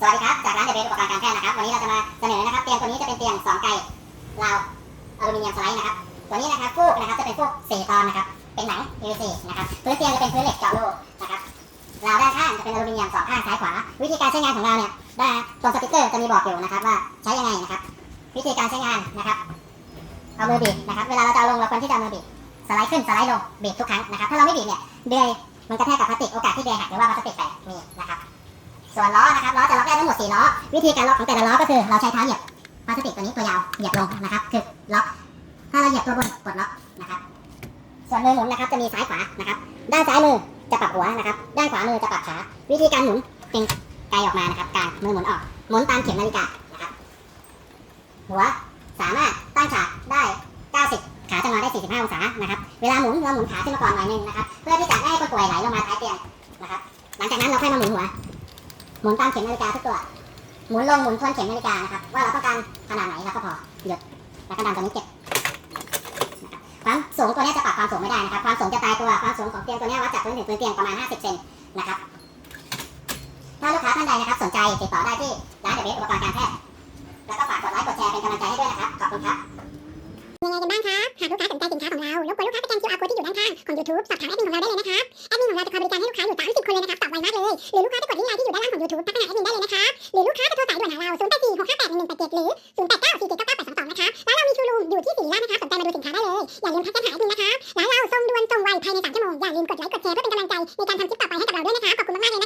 สวัสดีครับ จากร้านเดเบอุปกรณ์การแพทย์นะครับ วันนี้เราจะมาเสนอนะครับ เตียงตัวนี้จะเป็นเตียงสองไกราวอลูมิเนียมสไลด์นะครับ ตัวนี้นะครับฟูกนะครับจะเป็นฟูกสี่ตอนนะครับ เป็นหนัง PVC นะครับพื้นเตียงจะเป็นพื้นเหล็กเจาะรูนะครับราวด้านข้างจะเป็นอลูมิเนียมสองข้างซ้ายขวา วิธีการใช้งานของเราเนี่ยได้ตรงสติ๊กเกอร์จะมีบอกอยู่นะครับว่าใช้ยังไงนะครับ วิธีการใช้งานนะครับ เอามือบีบนะครับ เวลาเราจะลงเราควรที่จะเอามือบีบสไลด์ขึ้นสไลด์ลงบีบทุกครั้งนะครับ ถ้าเราไม่บีบเนี่ยเดือยมันกระแทกกับพลาสติกโอกาสที่เดือยหักหรือว่าพลาสติกแตกมีนะครับ ส่วนล้อนะครับล้อจะล็อกได้ทั้งหมด4ล้อ วิธีการล็อกของแต่ละล้อก็คือ เราใช้เท้าเหยียบพลาสติกตัวนี้ตัวยาวเหยียบลงนะครับ คือล็อก ถ้าเราเหยียบตัวบนปลดล็อกนะครับ ส่วนมือหมุนนะครับจะมีซ้ายขวานะครับด้านซ้ายมือจะปรับหัวนะครับด้านขวามือจะปรับขา วิธีการหมุนเป็นไกลออกมานะครับกลางมือหมุนออกหมุนตามเข็มนาฬิกานะครับ หัวสามารถตั้งฉากได้ 90 ขาจะนอนได้ 45 องศานะครับ เวลาหมุนเราหมุนขาขึ้นมาก่อนหน่อยนึงนะครับ เพื่อที่จะไม่ให้คนป่วยไหลลงมาท้ายเตียงนะครับ หลังจากนั้นเราค่อยมาหมุนหัว มุนตามเข็มนาฬิกาทุกตัวหมุนลงหมุนทวนเข็มนาฬิกานะครับว่าเราต้องการขนาดไหนเราก็พอหยุดแล้วก็ดันตัวนี้เก็บความสูงตัวนี้จะปรับความสูงไม่ได้นะครับ ความสูงจะตายตัวความสูงของเตียงตัวนี้วัดจากพื้นถึงพื้นเตียงประมาณ 50 เซนนะครับถ้าลูกค้าท่านใดนะครับสนใจติดต่อได้ที่ร้านเดอะเบสอุปกรณ์การแพทย์แล้วก็ฝากกดไลค์กดแชร์เป็นกำลังใจให้ด้วยนะครับขอบคุณครับยังไงกันบ้างครับหากลูกค้าสนใจสินค้าของเรารบกวนลูกค้าสแกน QR code ที่อยู่ด้านข้างของ YouTube สอบถามแอดมินของเราได้เลยนะครับแอดมินของเราจะคอยบริการให้ลูกค้าอยู่30คนเลยนะครับากเลย หรือลูกค้าจะกดลิงก์ไลน์ที่อยู่ด้านล่างของยูทูบทักไปหาแอดมินได้เลยนะคะหรือลูกค้าจะโทรสายด่วนหาเรา0 8 4 6 5 8 1 1 8 7หรือ 0 8 9 4 7 9 9 8 2 2นะครับร้านเรามีชูรูมอยู่ที่สีราชนะครับสนใจมาดูสินค้าได้เลย อย่าลืมทักแอดหาแอดมินนะครับร้านเราส่งด่วนส่งไวภายใน3ชั่วโมงอย่าลืมกดไลค์กดแชร์เพื่อเป็นกำลังใจในการทำคลิปต่อไปให้กับเราด้วยนะคะขอบคุณมากๆเลยนะคะ